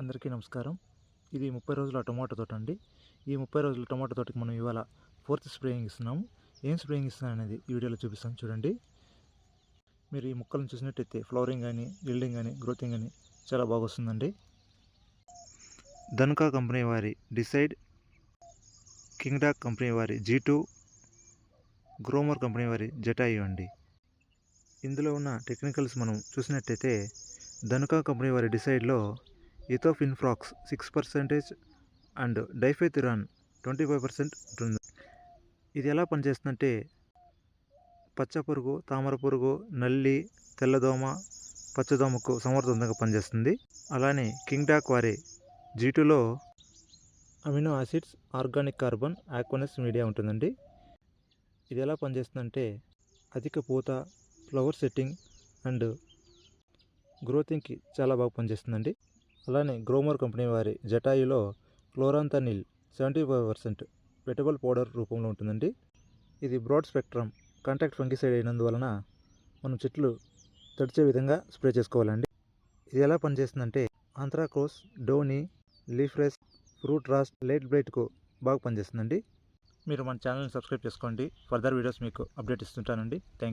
అందరికీ నమస్కారం. ఇది ముప్పై రోజుల టమాటో తోట అండి. ఈ ముప్పై రోజుల టమాటో తోటకి మనం ఇవాళ ఫోర్త్ స్ప్రేయింగ్ ఇస్తున్నాము. ఏం స్ప్రేయింగ్ ఇస్తున్నాం అనేది ఈ వీడియోలో చూపిస్తాం చూడండి. మీరు ఈ మొక్కలను చూసినట్టయితే ఫ్లవరింగ్ కానీ బిల్డింగ్ కానీ గ్రోతింగ్ కానీ చాలా బాగా వస్తుందండి ధనుకా కంపెనీ వారి డిసైడ్ కింగ్డాక్ కంపెనీ వారి జీ టూ గ్రోమర్ కంపెనీ వారి జటాయు అండి. ఇందులో ఉన్న టెక్నికల్స్ మనం చూసినట్టయితే ధనుకా కంపెనీ వారి డిసైడ్లో ఇథోఫిన్ఫ్రాక్స్ సిక్స్ పర్సెంటేజ్ అండ్ డైఫెథిరాన్ ట్వంటీ ఫైవ్ పర్సెంట్ ఉంటుంది. ఇది ఎలా పనిచేస్తుందంటే పచ్చ పురుగు తామర పురుగు నల్లి తెల్లదోమ పచ్చదోమకు సమర్థవంతంగా పనిచేస్తుంది. అలానే కింగ్డాక్ వారి జీటులో amino acids organic carbon aqueous media ఉంటుందండి. ఇది ఎలా పనిచేస్తుందంటే అధిక పూత ఫ్లవర్ సెట్టింగ్ అండ్ గ్రోతింగ్కి చాలా బాగా పనిచేస్తుందండి. అలానే గ్రోమర్ కంపెనీ వారి జటాయులో chlorothalonil seventy five percent wettable powder రూపంలో ఉంటుందండి. ఇది బ్రాడ్ స్పెక్ట్రమ్ కాంటాక్ట్ ఫంగిసైడ్ అయినందువలన మనం చెట్లు తడిచే విధంగా స్ప్రే చేసుకోవాలండి. ఇది ఎలా పనిచేస్తుందంటే ఆంథ్రాకోస్ డోనీ లీఫ్రెస్ ఫ్రూట్ రాస్ట్ లైట్ బ్లైట్కు బాగా పనిచేస్తుందండి. మీరు మన ఛానల్ని సబ్స్క్రైబ్ చేసుకోండి. ఫర్దర్ వీడియోస్ మీకు అప్డేట్ ఇస్తుంటానండి. థ్యాంక్